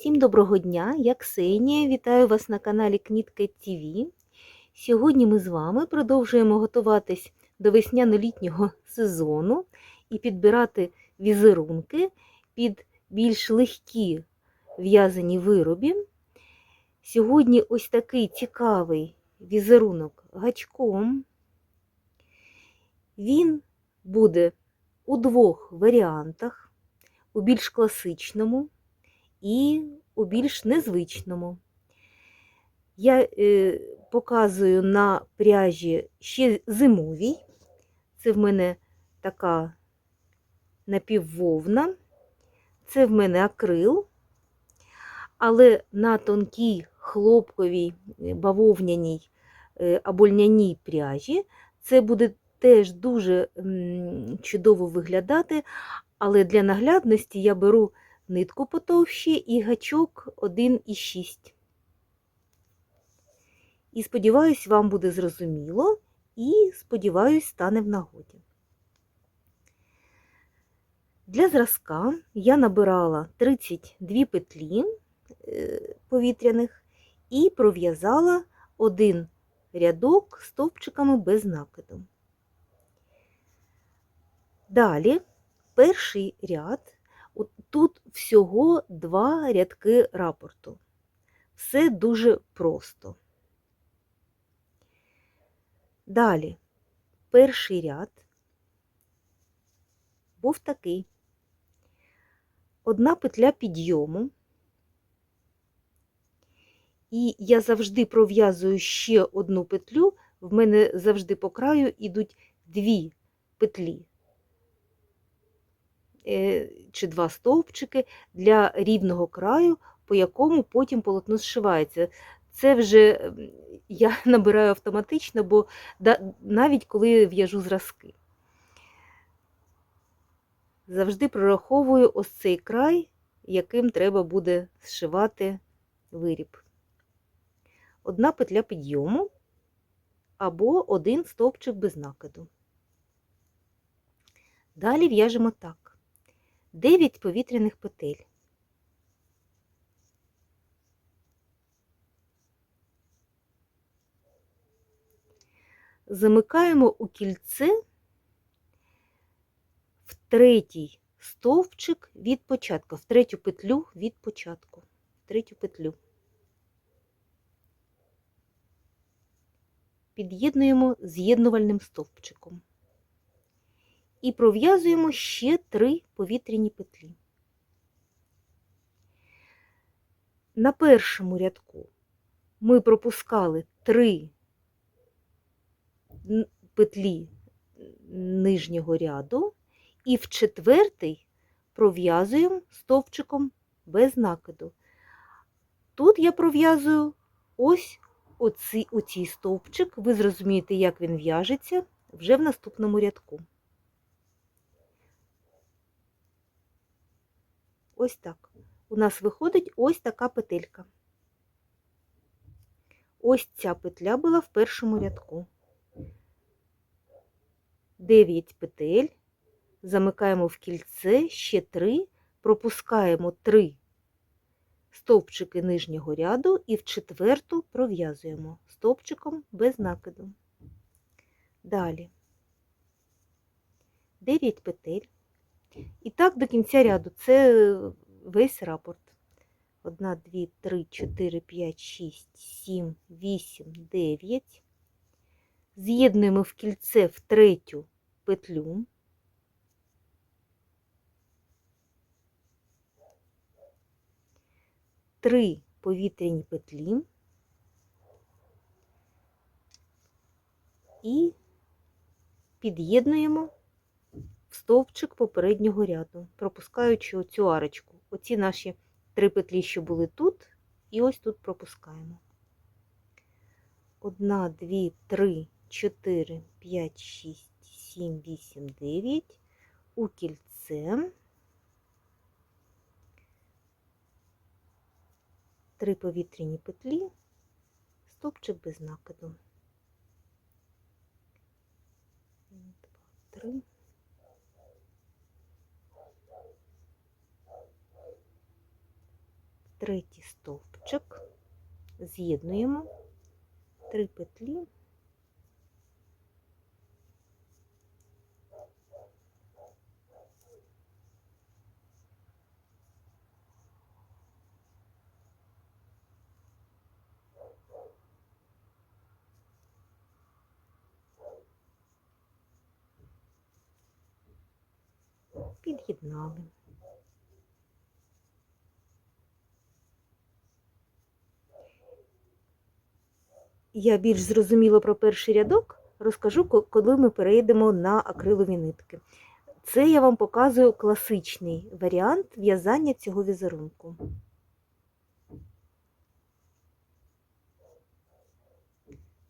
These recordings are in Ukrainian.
Всім доброго дня, я Ксенія. Вітаю вас на каналі Кнітка ТВ. Сьогодні ми з вами продовжуємо готуватись до весняно-літнього сезону і підбирати візерунки під більш легкі в'язані вироби. Сьогодні ось такий цікавий візерунок гачком. Він буде у двох варіантах, у більш класичному і у більш незвичному. Я е, показую на пряжі ще зимовій. Це в мене така напіввовна, це в мене акрил, але на тонкій хлопковій бавовняній е, або льняній пряжі це буде теж дуже чудово виглядати, але для наглядності я беру нитку потовщі і гачок 1,6. І сподіваюсь, вам буде зрозуміло, і, сподіваюсь, стане в нагоді. Для зразка я набирала 32 петлі е, повітряних і пров'язала один рядок стовпчиками без накиду. Далі перший ряд Тут всього два рядки рапорту. Все дуже просто. Далі, перший ряд був такий. Одна петля підйому, і я завжди пров'язую ще одну петлю, в мене завжди по краю йдуть дві петлі. Е, чи два стовпчики для рівного краю, по якому потім полотно зшивається. Це вже я набираю автоматично, бо навіть коли в'яжу зразки. Завжди прораховую ось цей край, яким треба буде зшивати виріб. Одна петля підйому або один стовпчик без накиду. Далі в'яжемо так. 9 повітряних петель. Замикаємо у кільце в третій стовпчик від початку, в третю петлю від початку, в третю петлю. Під'єднуємо з'єднувальним стовпчиком і пров'язуємо ще три повітряні петлі. На першому рядку ми пропускали три петлі нижнього ряду, і в четвертий пров'язуємо стовпчиком без накиду. Тут я пров'язую ось оці, оцій стовпчик, ви зрозумієте, як він в'яжеться вже в наступному рядку. Ось так. У нас виходить ось така петелька. Ось ця петля була в першому рядку. 9 петель, замикаємо в кільце ще 3, пропускаємо 3 стовпчики нижнього ряду і в четверту пров'язуємо стовпчиком без накиду. Далі 9 петель. І так до кінця ряду. Це весь рапорт. 1, 2, 3, 4, 5, 6, 7, 8, 9. З'єднуємо в кільце в третю петлю. Три повітряні петлі і під'єднуємо в стовпчик попереднього ряду, пропускаючи оцю арочку. Оці наші три петлі, що були тут, і ось тут пропускаємо. Одна, дві, три, чотири, п'ять, шість, сім, вісім, дев'ять. У кільце. Три повітряні петлі, стовпчик без накиду. Три. Третій стовпчик, з'єднуємо три петлі. Під'єднали. Я більш зрозуміла про перший рядок, розкажу, коли ми перейдемо на акрилові нитки. Це я вам показую класичний варіант в'язання цього візерунку.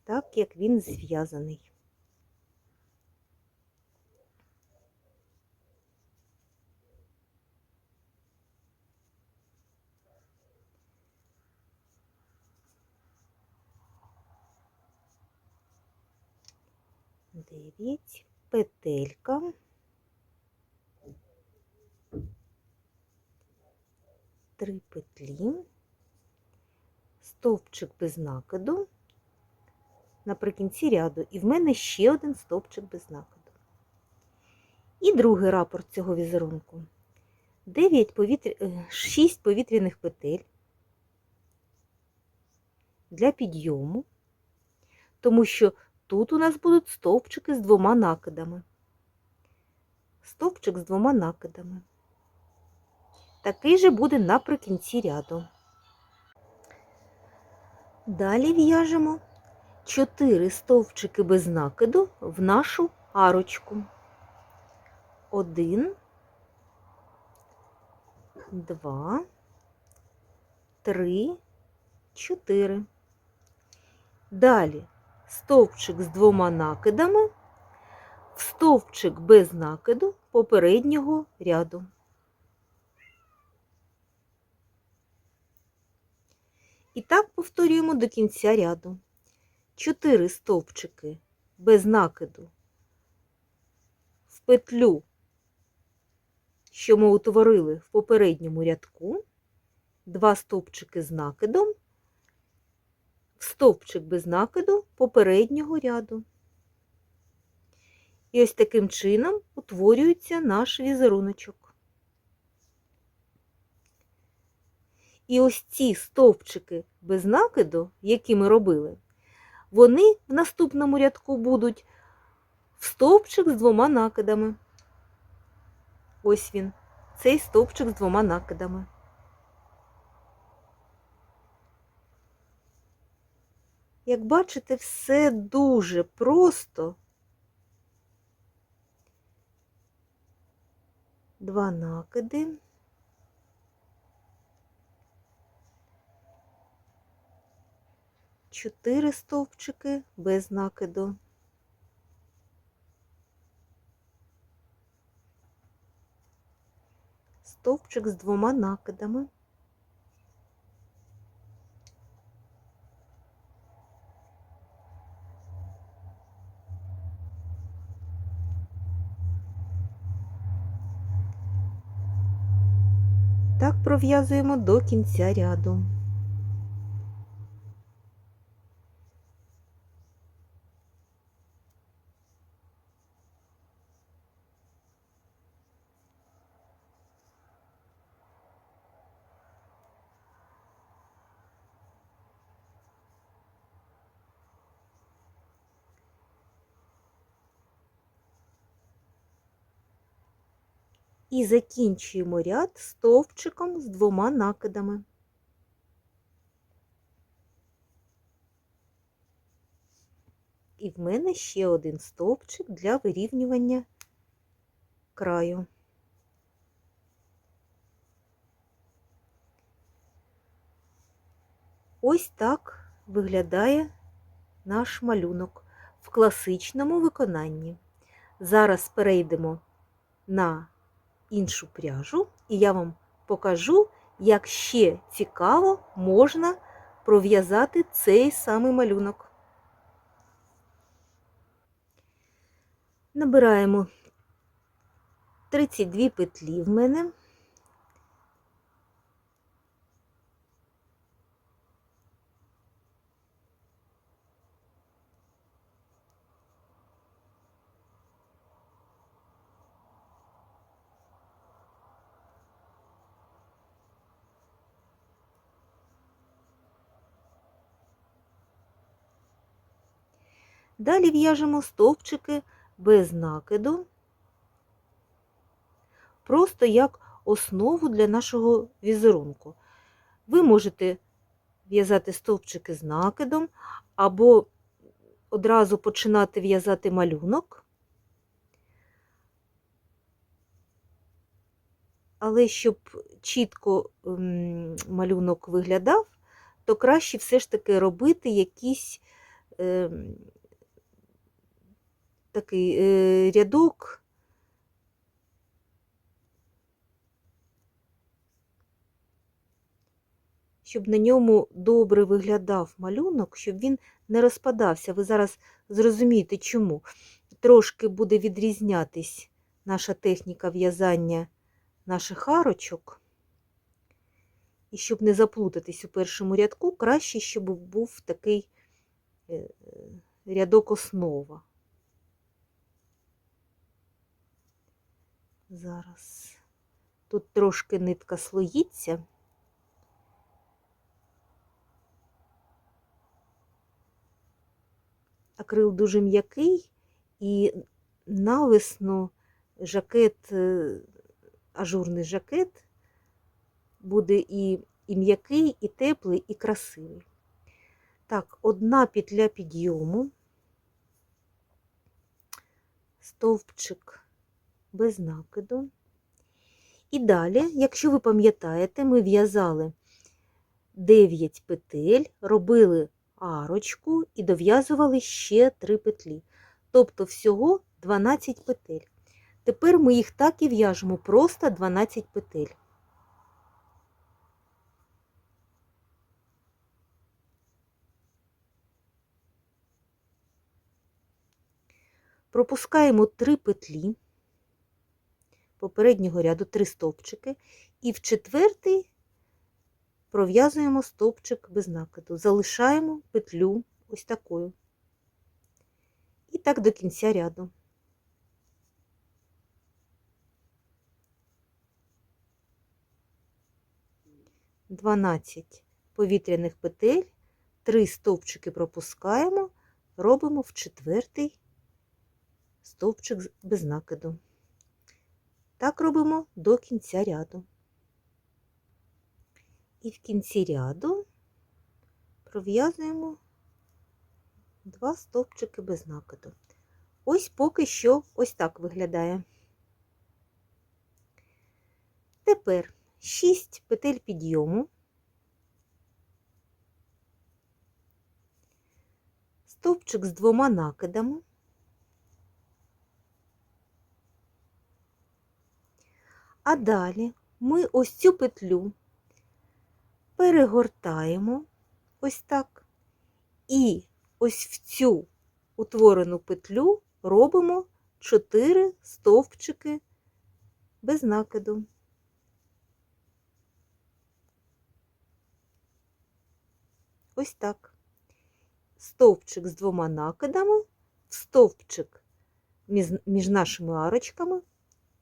Так, як він зв'язаний. Дев'ять, петелька. Три петлі, стовпчик без накиду наприкінці ряду, і в мене ще один стовпчик без накиду. І другий рапорт цього візерунку. 9 повітря... 6 повітряних петель для підйому, тому що тут у нас будуть стовпчики з двома накидами. Стовпчик з двома накидами. Такий же буде наприкінці ряду. Далі в'яжемо 4 стовпчики без накиду в нашу арочку. Один, два, три, чотири. Далі стовпчик з двома накидами в стовпчик без накиду попереднього ряду. І так повторюємо до кінця ряду. 4 стовпчики без накиду в петлю, що ми утворили в попередньому рядку, 2 стовпчики з накидом, стовпчик без накиду попереднього ряду. І ось таким чином утворюється наш візеруночок. І ось ці стовпчики без накиду, які ми робили, вони в наступному рядку будуть в стовпчик з двома накидами. Ось він, цей стовпчик з двома накидами. Як бачите, все дуже просто. Два накиди. Чотири стовпчики без накиду. Стовпчик з двома накидами. Так пров'язуємо до кінця ряду. І закінчуємо ряд стовпчиком з двома накидами. І в мене ще один стовпчик для вирівнювання краю. Ось так виглядає наш малюнок в класичному виконанні. Зараз перейдемо на іншу пряжу, і я вам покажу, як ще цікаво можна пров'язати цей самий малюнок. Набираємо 32 петлі в мене. Далі в'яжемо стовпчики без накиду, просто як основу для нашого візерунку. Ви можете в'язати стовпчики з накидом, або одразу починати в'язати малюнок. Але щоб чітко малюнок виглядав, то краще все ж таки робити якийсь е, такий е, рядок. Щоб на ньому добре виглядав малюнок, щоб він не розпадався. Ви зараз зрозумієте, чому. Трошки буде відрізнятись наша техніка в'язання наших арочок. І щоб не заплутатись у першому рядку, краще, щоб був такий е, рядок основа. Зараз тут трошки нитка слоїться. Акрил дуже м'який і навесну жакет, е, ажурний жакет буде і, і м'який, і теплий, і красивий. Так, одна петля підйому, стовпчик без накиду. І далі, якщо ви пам'ятаєте, ми в'язали 9 петель, робили арочку і дов'язували ще 3 петлі. Тобто всього 12 петель. Тепер ми їх так і в'яжемо, просто 12 петель. Пропускаємо 3 петлі попереднього ряду 3 стовпчики, і в четвертий пров'язуємо стовпчик без накиду. Залишаємо петлю ось такою. І так до кінця ряду. Дванадцять повітряних петель, три стовпчики пропускаємо, робимо в четвертий стовпчик без накиду. Так робимо до кінця ряду. І в кінці ряду пров'язуємо два стовпчики без накиду. Ось поки що ось так виглядає. Тепер 6 петель підйому, стовпчик з двома накидами, а далі ми ось цю петлю перегортаємо ось так, і ось в цю утворену петлю робимо 4 стовпчики без накиду. Ось так. Стовпчик з двома накидами, стовпчик між нашими арочками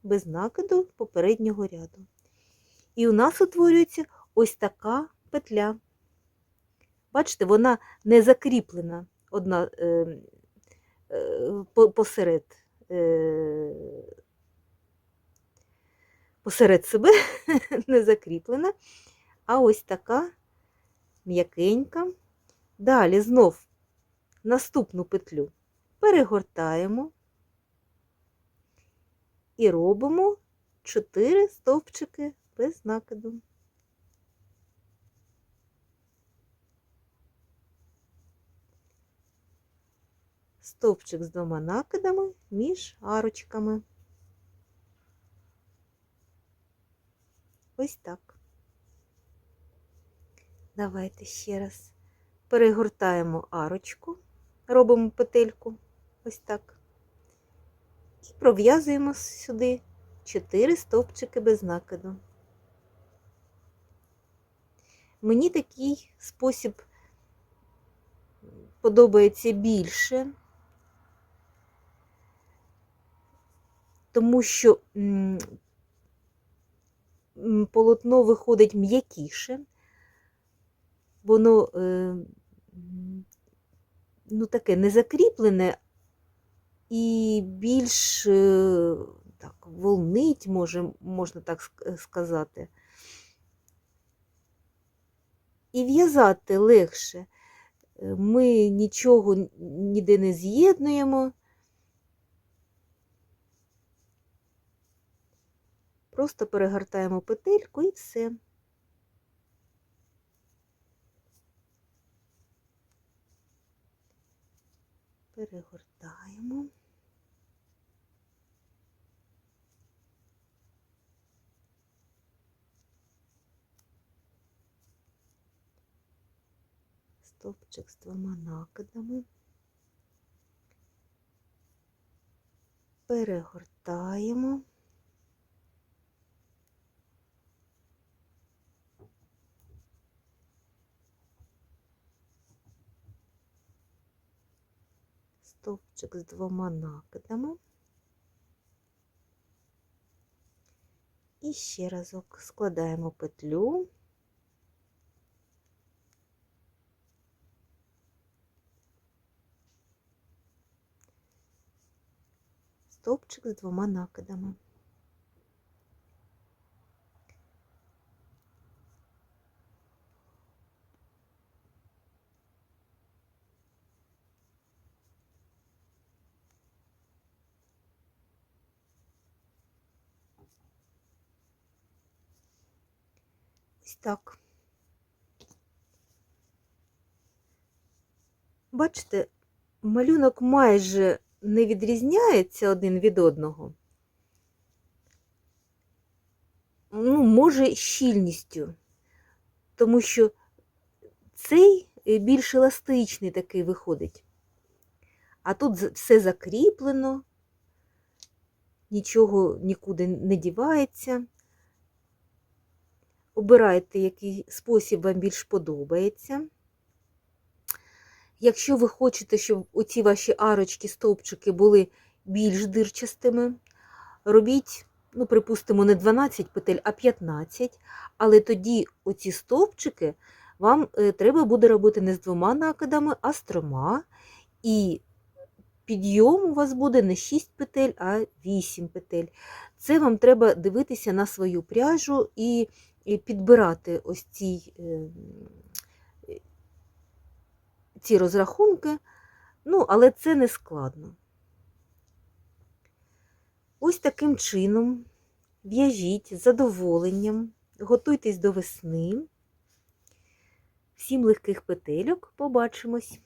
без накиду попереднього ряду. І у нас утворюється ось така петля. Бачите, вона не закріплена одна е, е, посеред, е, посеред себе, не закріплена, а ось така м'якенька. Далі знов наступну петлю перегортаємо і робимо 4 стовпчики без накиду. Стовпчик з двома накидами між арочками. Ось так. Давайте ще раз перегортаємо арочку, робимо петельку ось так. І пров'язуємо сюди 4 стовпчики без накиду. Мені такий спосіб подобається більше, тому що полотно виходить м'якіше, воно е, ну, таке незакріплене і більш е, так, волнить, може, можна так сказати. І в'язати легше. Е, Ми нічого ніде не з'єднуємо. Просто перегортаємо петельку і все. Перегортаємо. Стовпчик з двома накидами. Перегортаємо. Стовпчик з двома накидами. І ще разок складаємо петлю. Стовпчик з двома накидами. Так. Бачите, малюнок майже не відрізняється один від одного. Ну, може, щільністю, тому що цей е, більш еластичний такий виходить. А тут все закріплено, нічого нікуди не дівається. Обирайте, який спосіб вам більш подобається. Якщо ви хочете, щоб оці ваші арочки, стовпчики були більш дирчастими, робіть, ну, припустимо, не 12 петель, а 15, але тоді оці стовпчики вам е, треба буде робити не з двома накидами, а з трьома. І підйом у вас буде не 6 петель, а 8 петель. Це вам треба дивитися на свою пряжу і, підбирати ось ці, е, ці розрахунки. Ну, але це не складно. Ось таким чином в'яжіть з задоволенням, готуйтесь до весни. Всім легких петельок, побачимось!